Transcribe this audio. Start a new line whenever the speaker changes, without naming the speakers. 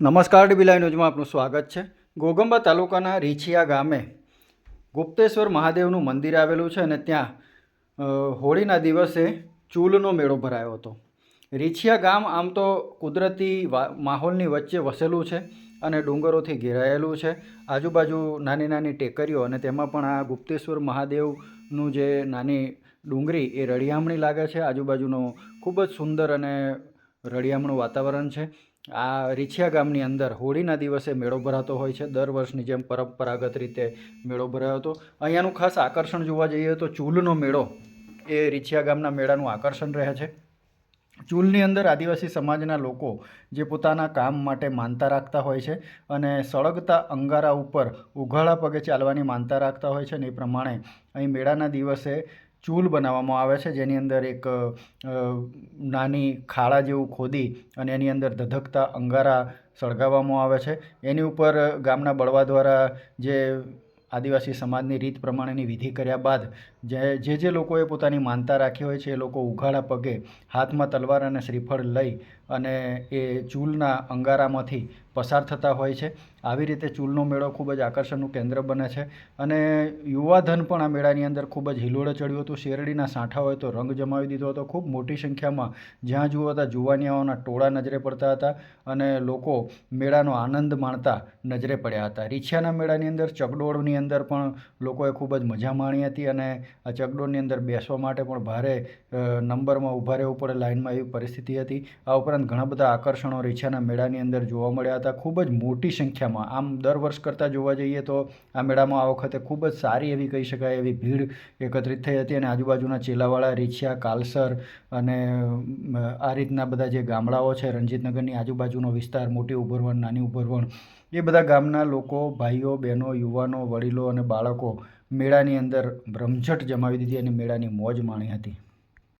નમસ્કાર ડીબીલાઈ ન્યૂઝમાં આપનું સ્વાગત છે. ગોગંબા તાલુકાના રીછિયા ગામે ગુપ્તેશ્વર મહાદેવનું મંદિર આવેલું છે અને ત્યાં હોળીના દિવસે ચૂલનો મેળો ભરાયો હતો. રીછિયા ગામ આમ તો કુદરતી માહોલની વચ્ચે વસેલું છે અને ડુંગરોથી ઘેરાયેલું છે. આજુબાજુ નાની નાની ટેકરીઓ અને તેમાં પણ આ ગુપ્તેશ્વર મહાદેવનું જે નાની ડુંગરી એ રળિયામણી લાગે છે. આજુબાજુનો ખૂબ જ સુંદર અને રળિયામણું વાતાવરણ છે. આ રીછિયા ગામની અંદર હોળીના દિવસે મેળો ભરાતો હોય છે. દર વર્ષની જેમ પરંપરાગત રીતે મેળો ભરાયો હતો. અહીંયાનું ખાસ આકર્ષણ જોવા જઈએ તો ચૂલનો મેળો એ રીછિયા ગામના મેળાનું આકર્ષણ રહે છે. ચૂલની અંદર આદિવાસી સમાજના લોકો જે પોતાના કામ માટે માનતા રાખતા હોય છે અને સળગતા અંગારા ઉપર ઉઘાડા પગે ચાલવાની માનતા રાખતા હોય છે ને એ પ્રમાણે અહીં મેળાના દિવસે ચૂલ બનાવવામાં આવે છે, જેની અંદર એક નાની ખાડા જેવું ખોદી અને એની અંદર ધધકતા અંગારા સળગાવવામાં આવે છે. એની ઉપર ગામના બળવા દ્વારા જે આદિવાસી સમાજની રીત પ્રમાણેની વિધિ કર્યા બાદ જે જે જે લોકોએ પોતાની માનતા રાખી હોય છે એ લોકો ઉઘાડા પગે હાથમાં તલવાર અને શ્રીફળ લઈ અને એ ચૂલના અંગારામાંથી પસાર થતા હોય છે. આવી રીતે ચૂલનો મેળો ખૂબ જ આકર્ષણનું કેન્દ્ર બને છે અને યુવાધન પણ આ મેળાની અંદર ખૂબ જ હિલોળે ચડ્યું હતું. શેરડીના સાંઠા હોય તો રંગ જમાવી દીધો હતો. ખૂબ મોટી સંખ્યામાં જ્યાં જુઓ ત્યાં જુવાનિયાઓના ટોળા નજરે પડતા હતા અને લોકો મેળાનો આનંદ માણતા નજરે પડ્યા હતા. રીછિયાના મેળાની અંદર ચકડોળની અંદર પણ લોકોએ ખૂબ જ મજા માણી હતી અને આ ચકડોળની અંદર બેસવા માટે પણ ભારે નંબરમાં ઊભા રહેવું પડે લાઇનમાં એવી પરિસ્થિતિ હતી. આ ઉપરાંત ઘણા બધા આકર્ષણો રીછાના મેળાની અંદર જોવા મળ્યા હતા. ખૂબ જ મોટી સંખ્યામાં. આમ દર વર્ષ કરતાં જોવા જઈએ તો આ મેળામાં આ વખતે ખૂબ જ સારી એવી કહી શકાય એવી ભીડ એકત્રિત થઈ હતી અને આજુબાજુના ચેલાવાળા, રીછિયા, કાલસર અને આ રીતના બધા જે ગામડાઓ છે, રણજીતનગરની આજુબાજુનો વિસ્તાર, મોટી ઉભરવણ નાની ઉભરવણ એ બધા ગામના લોકો, ભાઈઓ, બહેનો, યુવાનો, વડીલો અને બાળકો મેળાની અંદર રમઝટ જમાવી દીધી અને મેળાની મોજ માણી હતી.